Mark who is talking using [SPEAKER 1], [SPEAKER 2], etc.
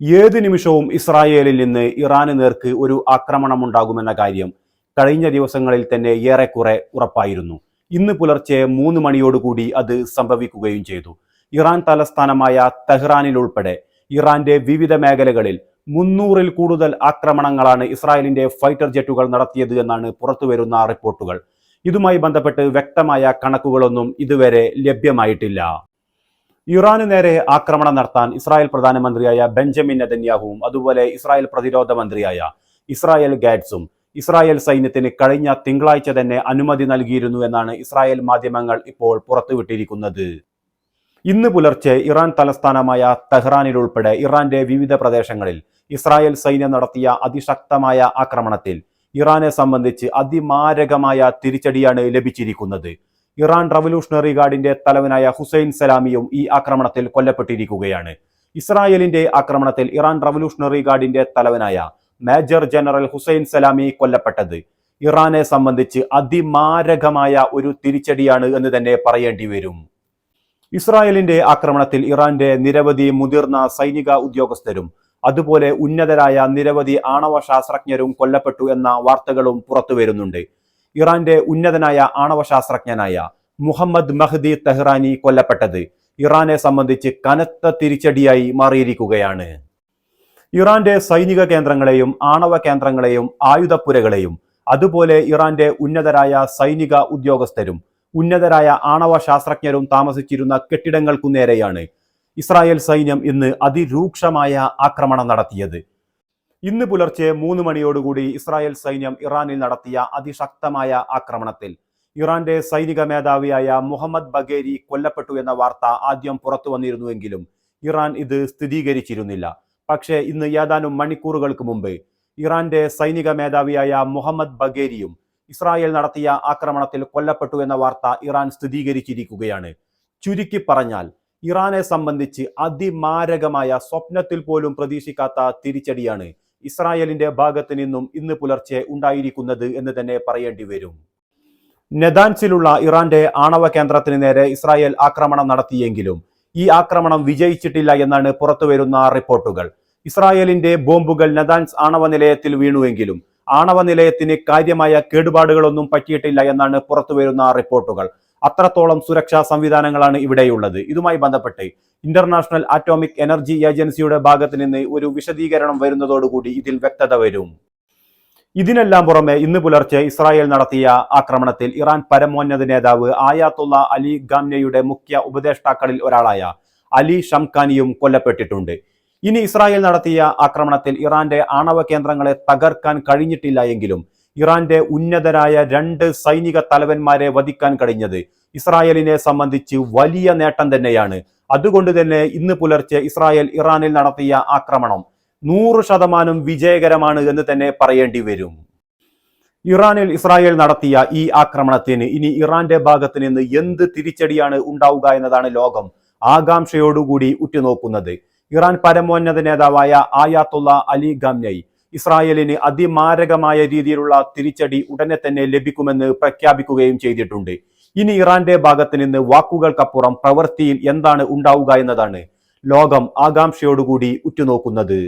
[SPEAKER 1] ഏത് നിമിഷവും ഇസ്രായേലിൽ നിന്ന് ഇറാന് നേർക്ക് ഒരു ആക്രമണം ഉണ്ടാകുമെന്ന കാര്യം കഴിഞ്ഞ ദിവസങ്ങളിൽ തന്നെ ഏറെക്കുറെ ഉറപ്പായിരുന്നു. ഇന്ന് പുലർച്ചെ മൂന്ന് മണിയോടുകൂടി അത് സംഭവിക്കുകയും ചെയ്തു. ഇറാൻ തലസ്ഥാനമായ തെഹ്റാനിൽ ഉൾപ്പെടെ ഇറാന്റെ വിവിധ മേഖലകളിൽ മുന്നൂറിൽ കൂടുതൽ ആക്രമണങ്ങളാണ് ഇസ്രായേലിന്റെ ഫൈറ്റർ ജെറ്റുകൾ നടത്തിയത് എന്നാണ് പുറത്തുവരുന്ന റിപ്പോർട്ടുകൾ. ഇതുമായി ബന്ധപ്പെട്ട് വ്യക്തമായ കണക്കുകളൊന്നും ഇതുവരെ ലഭ്യമായിട്ടില്ല. ഇറാന് നേരെ ആക്രമണം നടത്താൻ ഇസ്രായേൽ പ്രധാനമന്ത്രിയായ ബെഞ്ചമിൻ നെതന്യാഹുവും അതുപോലെ ഇസ്രായേൽ പ്രതിരോധ മന്ത്രിയായ ഇസ്രായേൽ ഗാറ്റ്സും ഇസ്രായേൽ സൈന്യത്തിന് കഴിഞ്ഞ തിങ്കളാഴ്ച തന്നെ അനുമതി നൽകിയിരുന്നു എന്നാണ് ഇസ്രായേൽ മാധ്യമങ്ങൾ ഇപ്പോൾ പുറത്തുവിട്ടിരിക്കുന്നത്. ഇന്ന് പുലർച്ചെ ഇറാൻ തലസ്ഥാനമായ തെഹ്റാനിൽ ഉൾപ്പെടെ ഇറാന്റെ വിവിധ പ്രദേശങ്ങളിൽ ഇസ്രായേൽ സൈന്യം നടത്തിയ അതിശക്തമായ ആക്രമണത്തിൽ ഇറാനെ സംബന്ധിച്ച് അതിമാരകമായ തിരിച്ചടിയാണ് ലഭിച്ചിരിക്കുന്നത്. ഇറാൻ റവല്യൂഷണറി ഗാർഡിന്റെ തലവനായ ഹുസൈൻ സലാമിയും ഈ ആക്രമണത്തിൽ കൊല്ലപ്പെട്ടിരിക്കുകയാണ്. ഇസ്രായേലിന്റെ ആക്രമണത്തിൽ ഇറാൻ റവല്യൂഷണറി ഗാർഡിന്റെ തലവനായ മേജർ ജനറൽ ഹുസൈൻ സലാമി കൊല്ലപ്പെട്ടത്. ഇറാനെ സംബന്ധിച്ച് അതിമാരകമായ ഒരു തിരിച്ചടിയാണ് എന്ന് തന്നെ പറയേണ്ടി വരും. ഇസ്രായേലിന്റെ ആക്രമണത്തിൽ ഇറാന്റെ നിരവധി മുതിർന്ന സൈനിക ഉദ്യോഗസ്ഥരും അതുപോലെ ഉന്നതരായ നിരവധി ആണവ ശാസ്ത്രജ്ഞരും കൊല്ലപ്പെട്ടു എന്ന വാർത്തകളും പുറത്തു വരുന്നുണ്ട് ഇറാന്റെ ഉന്നതനായ ആണവ ശാസ്ത്രജ്ഞനായ മുഹമ്മദ് മഹ്ദി തെഹ്റാനി കൊല്ലപ്പെട്ടത് ഇറാനെ സംബന്ധിച്ച് കനത്ത തിരിച്ചടിയായി മാറിയിരിക്കുകയാണ്. ഇറാന്റെ സൈനിക കേന്ദ്രങ്ങളെയും ആണവ കേന്ദ്രങ്ങളെയും ആയുധപ്പുരകളെയും അതുപോലെ ഇറാന്റെ ഉന്നതരായ സൈനിക ഉദ്യോഗസ്ഥരും ഉന്നതരായ ആണവ ശാസ്ത്രജ്ഞരും താമസിച്ചിരുന്ന കെട്ടിടങ്ങൾക്കു നേരെയാണ് ഇസ്രായേൽ സൈന്യം ഇന്ന് അതിരൂക്ഷമായ ആക്രമണം നടത്തിയത്. ഇന്ന് പുലർച്ചെ മൂന്ന് മണിയോടുകൂടി ഇസ്രായേൽ സൈന്യം ഇറാനിൽ നടത്തിയ അതിശക്തമായ ആക്രമണത്തിൽ. ഇറാന്റെ സൈനിക മേധാവിയായ മുഹമ്മദ് ബഗേരി കൊല്ലപ്പെട്ടു എന്ന വാർത്ത ആദ്യം പുറത്തു വന്നിരുന്നുവെങ്കിലും ഇറാൻ ഇത് സ്ഥിരീകരിച്ചിരുന്നില്ല. പക്ഷേ ഇന്ന് ഏതാനും മണിക്കൂറുകൾക്ക് മുമ്പ് ഇറാന്റെ സൈനിക മേധാവിയായ മുഹമ്മദ് ബഗേരിയും ഇസ്രായേൽ നടത്തിയ ആക്രമണത്തിൽ കൊല്ലപ്പെട്ടു എന്ന വാർത്ത ഇറാൻ സ്ഥിരീകരിച്ചിരിക്കുകയാണ്. ചുരുക്കി പറഞ്ഞാൽ ഇറാനെ സംബന്ധിച്ച് അതിമാരകമായ സ്വപ്നത്തിൽ പോലും പ്രതീക്ഷിക്കാത്ത തിരിച്ചടിയാണ് ഇസ്രായേലിന്റെ ഭാഗത്ത് നിന്നും ഇന്ന് പുലർച്ചെ ഉണ്ടായിരിക്കുന്നത് എന്ന് തന്നെ പറയേണ്ടി വരും. നെതാൻസിലുള്ള ഇറാന്റെ ആണവ കേന്ദ്രത്തിന് നേരെ ഇസ്രായേൽ ആക്രമണം നടത്തിയെങ്കിലും ഈ ആക്രമണം വിജയിച്ചിട്ടില്ല എന്നാണ് പുറത്തുവരുന്ന റിപ്പോർട്ടുകൾ. ഇസ്രായേലിന്റെ ബോംബുകൾ നെതാൻസ് ആണവ നിലയത്തിൽ വീണുവെങ്കിലും ആണവ നിലയത്തിന് കാര്യമായ കേടുപാടുകളൊന്നും പറ്റിയിട്ടില്ല എന്നാണ് പുറത്തുവരുന്ന റിപ്പോർട്ടുകൾ. അത്രത്തോളം സുരക്ഷാ സംവിധാനങ്ങളാണ് ഇവിടെയുള്ളത്. ഇതുമായി ബന്ധപ്പെട്ട് ഇന്റർനാഷണൽ ആറ്റോമിക് എനർജി ഏജൻസിയുടെ ഭാഗത്ത് നിന്ന് ഒരു വിശദീകരണം വരുന്നതോടുകൂടി ഇതിൽ വ്യക്തത വരും. ഇതിനെല്ലാം പുറമെ ഇന്ന് പുലർച്ചെ ഇസ്രായേൽ നടത്തിയ ആക്രമണത്തിൽ ഇറാൻ പരമോന്നത നേതാവ് ആയാത്തുള്ള അലി ഗാംനയുടെ മുഖ്യ ഉപദേഷ്ടാക്കളിൽ ഒരാളായ അലി ഷംഖാനിയും കൊല്ലപ്പെട്ടിട്ടുണ്ട്. ഇനി ഇസ്രായേൽ നടത്തിയ ആക്രമണത്തിൽ ഇറാന്റെ ആണവ കേന്ദ്രങ്ങളെ തകർക്കാൻ കഴിഞ്ഞിട്ടില്ല എങ്കിലും ഇറാന്റെ ഉന്നതരായ രണ്ട് സൈനിക തലവന്മാരെ വധിക്കാൻ കഴിഞ്ഞത്. ഇസ്രായേലിനെ സംബന്ധിച്ച് വലിയ നേട്ടം തന്നെയാണ്. അതുകൊണ്ട് തന്നെ ഇന്ന് പുലർച്ചെ ഇസ്രായേൽ ഇറാനിൽ നടത്തിയ ആക്രമണം നൂറ് ശതമാനം വിജയകരമാണ് എന്ന് തന്നെ പറയേണ്ടി വരും. ഇറാനിൽ ഇസ്രായേൽ നടത്തിയ ഈ ആക്രമണത്തിന് ഇനി ഇറാന്റെ ഭാഗത്ത് നിന്ന് എന്ത് തിരിച്ചടിയാണ് ഉണ്ടാവുക എന്നതാണ് ലോകം ആകാംക്ഷയോടുകൂടി ഉറ്റുനോക്കുന്നത്. ഇറാൻ പരമോന്നത നേതാവായ ആയാത്തുള്ള അലി ഗംനൈ ഇസ്രായേലിന് അതിമാരകമായ രീതിയിലുള്ള തിരിച്ചടി ഉടനെ തന്നെ ലഭിക്കുമെന്ന് പ്രഖ്യാപിക്കുകയും ചെയ്തിട്ടുണ്ട്. ഇനി ഇറാന്റെ ഭാഗത്ത് നിന്ന് വാക്കുകൾക്കപ്പുറം പ്രവൃത്തിയിൽ എന്താണ് ഉണ്ടാവുക എന്നതാണ് ലോകം ആകാംക്ഷയോടുകൂടി ഉറ്റുനോക്കുന്നത്.